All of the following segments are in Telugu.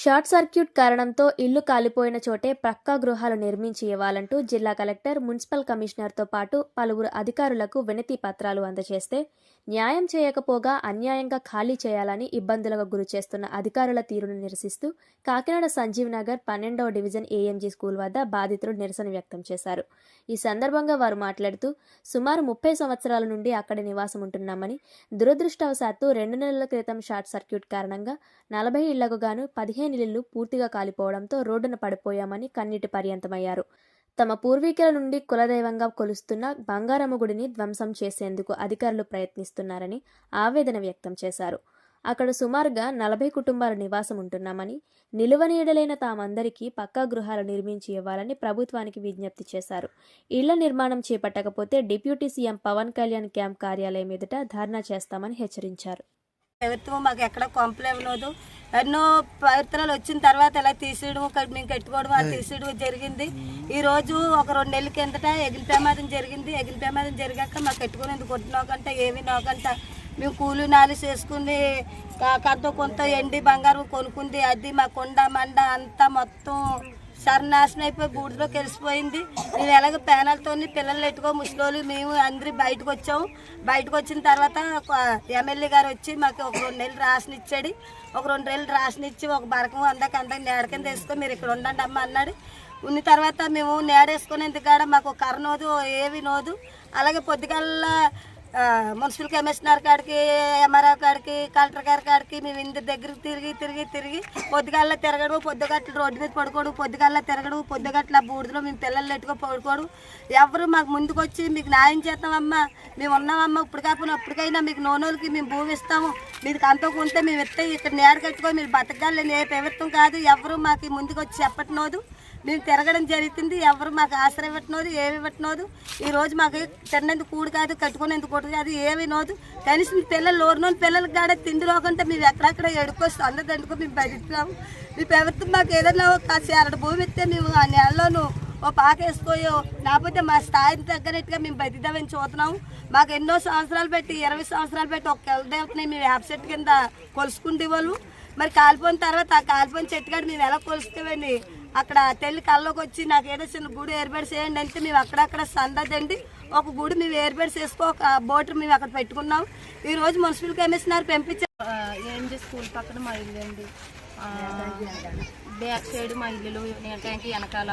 షార్ట్ సర్క్యూట్ కారణంతో ఇల్లు కాలిపోయిన చోటే పక్కా గృహాలు నిర్మించి ఇవ్వాలంటూ జిల్లా కలెక్టర్ మున్సిపల్ కమిషనర్తో పాటు పలువురు అధికారులకు వినతి పత్రాలు అందజేస్తే న్యాయం చేయకపోగా అన్యాయంగా ఖాళీ చేయాలని ఇబ్బందులకు గురి చేస్తున్న అధికారుల తీరును నిరసిస్తూ కాకినాడ సంజీవ్ నగర్ పన్నెండవ డివిజన్ ఏఎంజీ స్కూల్ వద్ద బాధితులు నిరసన వ్యక్తం చేశారు. ఈ సందర్భంగా వారు మాట్లాడుతూ సుమారు ముప్పై సంవత్సరాల నుండి అక్కడ నివాసం ఉంటున్నామని దురదృష్టవశాత్తు రెండు నెలల క్రితం షార్ట్ సర్క్యూట్ కారణంగా నలభై ఇళ్ళకు గాను పదిహేను ఇళ్ళు పూర్తిగా కాలిపోవడంతో రోడ్డున పడిపోయామని కన్నీటి పర్యంతమయ్యారు. తమ పూర్వీకుల నుండి కులదైవంగా కొలుస్తున్న బంగారమ్మ గుడిని ధ్వంసం చేసేందుకు అధికారులు ప్రయత్నిస్తున్నారని ఆవేదన వ్యక్తం చేశారు. అక్కడ సుమారుగా నలభై కుటుంబాల నివాసం ఉంటున్నామని నిలువనీడలైన తామందరికీ పక్కా గృహాలు నిర్మించి ఇవ్వాలని ప్రభుత్వానికి విజ్ఞప్తి చేశారు. ఇళ్ళ నిర్మాణం చేపట్టకపోతే deputy CM Pawan Kalyan camp కార్యాలయం ఎదుట ధర్నా చేస్తామని హెచ్చరించారు. ప్రభుత్వం మాకు ఎక్కడ కొంపలేవలేదు ఎన్నో పవిత్రాలు వచ్చిన తర్వాత ఇలా తీసేయడం మేము కట్టుకోవడం అది తీసేయడం జరిగింది. ఈ రోజు ఒక రెండు నెలల కిందట ఎగిలి ప్రమాదం జరిగింది. ఎగిలి ప్రమాదం జరిగాక మాకు కట్టుకునేందుకు కొట్టు నోకంట ఏమి నోకంట. మేము కూలి నాలి చేసుకుని కొంత కొంత ఎండి బంగారం కొనుక్కుంది. అది మా కొండ మండ అంతా మొత్తం సర్వనాశనం అయిపోయి బూడిదలో కలిసిపోయింది. మేము ఎలాగ పేనాలతో పిల్లలు ఎట్టుకో ముసలోళ్ళు మేము అందరి బయటకు వచ్చాము. బయటకు వచ్చిన తర్వాత ఒక ఎమ్మెల్యే గారు వచ్చి మాకు ఒక రెండు నెలలు రాసిన ఇచ్చాడు. ఒక రెండు నెలలు రాసిన ఇచ్చి ఒక బరకం అందాక అందాక నేడ కింద మీరు ఇక్కడ ఉండండి అమ్మ అన్నాడు. ఉన్న తర్వాత మేము నేడేసుకునేందుకు కాడ మాకు కర్ర నోదు ఏవి నోదు. అలాగే పొద్దుగల్లా మున్సిపల్ కమిషనర్ కాడికి ఎంఆర్ఓ కాడికి కలెక్టర్ గారి కాడికి మేము ఇంటి దగ్గరికి తిరిగి తిరిగి తిరిగి పొద్దుగాల తిరగడు పొద్దుగట్ల రోడ్డు మీద పడుకోడు పొద్దుగాల తిరగడు పొద్దుగట్ల బూడిదలో మేము పిల్లలు ఎట్టుకో పడుకోడు ఎవరు మాకు ముందుకు వచ్చి మీకు న్యాయం చేస్తామమ్మా మేము ఉన్నామమ్మా ఇప్పుడు కాకుండా అప్పటికైనా మీకు నోనోలకి మేము భూమి ఇస్తాము మీకు అంతా ఉంటే మేము ఇస్తే ఇక్కడ నేర కట్టుకో మీరు బతకాలని ఏ ప్రభుత్వం కాదు ఎవరు మాకు ముందుకు వచ్చి చెప్పట్లేదు. మేము తిరగడం జరుగుతుంది. ఎవరు మాకు ఆశ్రయం పెట్టినోదు ఏమి పెట్టినోదు ఈ రోజు మాకు తిన్నందుకు కూడు కాదు కట్టుకునేందుకు కూడు కాదు ఏమి నోదు. కనీసం పిల్లలు లోరునోని పిల్లలకి కాడ తిండి లోకంటే మేము ఎక్కడెక్కడ ఎడుకొస్తాం. అందరు దండుకో మేము బతుకుతాము మీ ప్రభుత్వం మాకు ఏదైనా ఒక అరడు భూమి ఇస్తే మేము ఆ నెలలోనూ ఓ పాక వేసుకోయో లేకపోతే మా స్థాయికి తగ్గనట్టుగా మేము బతిదామని చూస్తున్నాము. మాకు ఎన్నో సంవత్సరాలు పెట్టి ఇరవై సంవత్సరాలు పెట్టి ఒక దేవతని మేము యాప్సెట్ కింద కొలుసుకుంటే వాళ్ళు. మరి కాలిపోయిన తర్వాత ఆ కాలిపోయిన చెట్టు కాడ మేము ఎలా కొలుస్తామండి అక్కడ తెల్లి కళ్ళలోకి వచ్చి నాకు ఏదో చిన్న గుడి ఏర్పాటు చేయండి అంటే మేము అక్కడక్కడ సందదండి. ఒక గుడి మేము ఏర్పాటు చేసుకో ఒక బోటర్ మేము అక్కడ పెట్టుకున్నాం. ఈ రోజు మున్సిపల్ కమిషనర్ పంపించారు ఏంజీ స్కూల్ పక్కన మా ఇల్లు అండి బ్యాక్ సైడ్ మా ఇల్లులు ట్యాంక్ వెనకాల.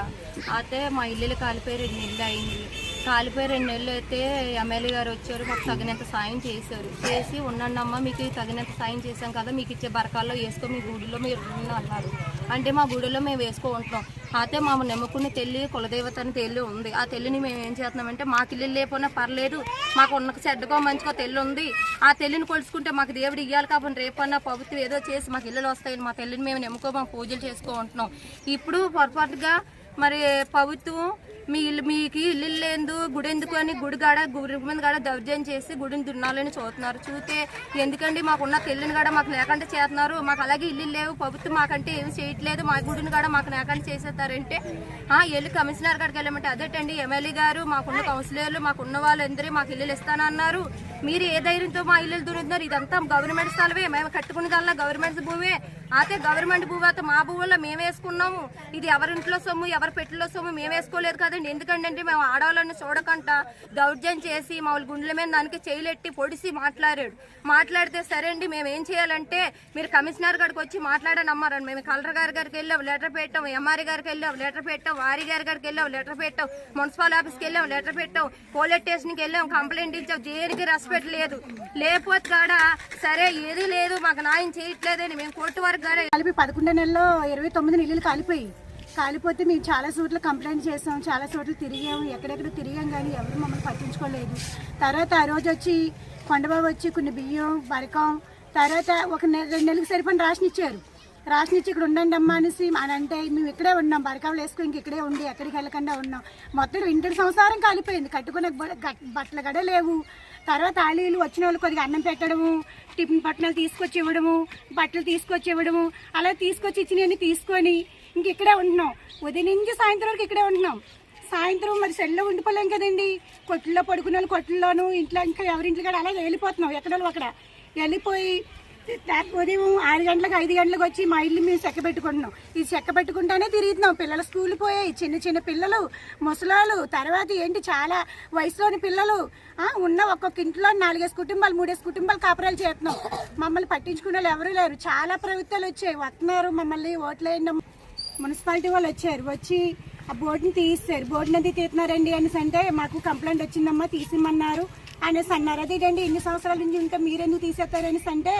అయితే మా ఇల్లులు కాలిపోయి రెండు నెలలు అయింది. కాలిపోయి రెండు నెలలు అయితే ఎమ్మెల్యే గారు వచ్చారు మాకు తగినంత సాయం చేశారు. చేసి ఉండండమ్మా మీకు తగినంత సాయం చేశాం కదా మీకు ఇచ్చే బరకాల్లో వేసుకో మీ గుడిలో మీరు అన్నారు. అంటే మా గుడిలో మేము వేసుకో ఉంటున్నాం అయితే మా నమ్ముకునే తెల్లి కులదేవత అని తెల్లి ఉంది. ఆ తెల్లిని మేము ఏం చేస్తున్నామంటే మాకు ఇల్లు లేకపోయినా పర్లేదు. మాకు ఉన్న చెడ్డకో మంచికో తెల్లి ఉంది. ఆ తెల్లిని కొలుసుకుంటే మాకు దేవుడు ఇవ్వాలి కాబట్టి రేపన్నా ప్రభుత్వం ఏదో చేసి మాకు ఇల్లులు వస్తాయని మా తెల్లిని మేము నమ్ముకో మా పూజలు చేసుకో ఉంటున్నాం ఇప్పుడు పొరపాటుగా మరి ప్రభుత్వం మీ ఇల్లు మీకు ఇల్లు లేదు గుడి ఎందుకు అని గుడి కాడ గుడి మీద కాడ దౌర్జన్యం చేసి గుడిని దున్నాలని చూస్తున్నారు. చూస్తే ఎందుకండి మాకున్న తెల్లిని కాడ మాకు లేకుండా చేస్తున్నారు? మాకు అలాగే ఇల్లు లేవు. ప్రభుత్వం మాకంటే ఏమి చేయట్లేదు. మా గుడిని కాడ మాకు లేకుండా చేసేస్తారంటే ఆ వెళ్ళి కమిషనర్ కాడికి వెళ్ళమంటే అదేటండి ఎమ్మెల్యే గారు మాకున్న కౌన్సిలర్లు మాకున్న వాళ్ళందరూ మాకు ఇల్లులు ఇస్తానన్నారు. మీరు ఏ ధైర్యంతో మా ఇల్లు దున్నుతున్నారు? ఇదంతా గవర్నమెంట్ స్థలమే. మేము కట్టుకునేదల్లా గవర్నమెంట్ భూమే. అయితే గవర్నమెంట్ భూమి అయితే మా భూముల్లో మేము వేసుకున్నాము. ఇది ఎవరింట్లో సొమ్ము ఎవరి పెట్టిలో సొమ్ము మేము వేసుకోలేదు కదండి. ఎందుకంటే మేము ఆడవాళ్ళని చూడకుండా దౌర్జన్యం చేసి మా గుండెల మీద దానికి చేయలెట్టి పొడిసి మాట్లాడాడు. మాట్లాడితే సరే అండి మేము ఏం చేయాలంటే మీరు కమిషనర్ గారికి వచ్చి మాట్లాడని అమ్మారని మేము కలెక్టర్ గారి గారికి వెళ్ళాం లెటర్ పెట్టాం ఎంఆర్ఏ గారికి వెళ్ళాం లెటర్ పెట్టాం వారి గారి గారికి వెళ్ళాం లెటర్ పెట్టాం మున్సిపల్ ఆఫీస్కి వెళ్ళాం లెటర్ పెట్టాం పోలీస్ స్టేషన్కి వెళ్ళాం కంప్లైంట్ ఇచ్చాం. దేనికి రెస్పెక్ట్ లేదు లేకపోతే కాడ సరే ఏది లేదు మాకు న్యాయం చేయట్లేదని మేము కోర్టు వరకు గారే కలిపి పదకొండు నెలలో ఇరవై తొమ్మిది ఇల్లులు కాలిపోయి కాలిపోతే మేము చాలా చోట్ల కంప్లైంట్ చేసాం చాలా చోట్ల తిరిగాము ఎక్కడెక్కడ తిరిగాం కానీ ఎవరు మమ్మల్ని పట్టించుకోలేదు. తర్వాత ఆ రోజు వచ్చి కొండబాబు వచ్చి కొన్ని బియ్యం బరకం తర్వాత ఒక నెల రెండు నెలలకు సరిపడిన రాసినిచ్చారు ఇచ్చారు. ఇచ్చి ఇక్కడ ఉండండి అమ్మా అనేసి అని అంటే మేము ఇక్కడే ఉన్నాం బరకాలు వేసుకుని ఇంక ఇక్కడే ఉండి ఎక్కడికి వెళ్ళకుండా ఉన్నాం. మొత్తం ఇంటి సంసారం కాలిపోయింది. కట్టుకునే బట్టలు గడ లేవు. తర్వాత ఆలీలు వచ్చిన వాళ్ళు కొద్దిగా అన్నం పెట్టడము టిఫిన్ పట్టణాలు తీసుకొచ్చి ఇవ్వడము బట్టలు తీసుకొచ్చి ఇవ్వడము అలా తీసుకొచ్చి ఇచ్చినవన్నీ తీసుకొని ఇంక ఇక్కడే ఉంటున్నాం. ఉదయం నుంచి సాయంత్రం వరకు ఇక్కడే ఉంటున్నాం. సాయంత్రం మరి సెల్లో ఉండిపోలేం కదండి. కొట్టుల్లో పడుకున్న వాళ్ళు కొట్టుల్లోనూ ఇంట్లో ఇంకా ఎవరింట్లో కూడా అలా వెళ్ళిపోతున్నాం. ఎక్కడ అక్కడ వెళ్ళిపోయి ఉదయం ఆరు గంటలకు ఐదు గంటలకు వచ్చి మా ఇల్లు మేము చెక్క పెట్టుకుంటున్నాం. ఈ చెక్క పెట్టుకుంటానే తిరుగుతున్నాం. పిల్లలు స్కూల్ పోయాయి. చిన్న చిన్న పిల్లలు ముసలాలు తర్వాత ఏంటి చాలా వయసులోని పిల్లలు ఉన్న ఒక్కొక్క ఇంట్లో నాలుగేసి కుటుంబాలు మూడేసి కుటుంబాలు కాపురాలు చేస్తున్నాం. మమ్మల్ని పట్టించుకునే వాళ్ళు ఎవరూ లేరు. చాలా ప్రభుత్వాలు వచ్చాయి. వస్తున్నారు. మమ్మల్ని ఓట్లేయండి. మున్సిపాలిటీ వాళ్ళు వచ్చారు. వచ్చి ఆ బోర్డుని తీస్తారు బోర్డుని అది తీస్తున్నారండి అనేసి అంటే మాకు కంప్లైంట్ వచ్చిందమ్మా తీసిమన్నారు అనేసి అన్నారు. అదేంటండి ఎన్ని సంవత్సరాల నుంచి ఇంకా మీరెందుకు తీసేస్తారు అనేసి అంటే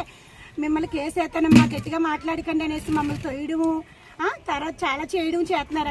మిమ్మల్ని కేసు వేస్తానమ్మా గట్టిగా మాట్లాడకండి అనేసి మమ్మల్ని తొయ్యడము. ఆ, తర్వాత చాలా చేయడం చేస్తున్నారు?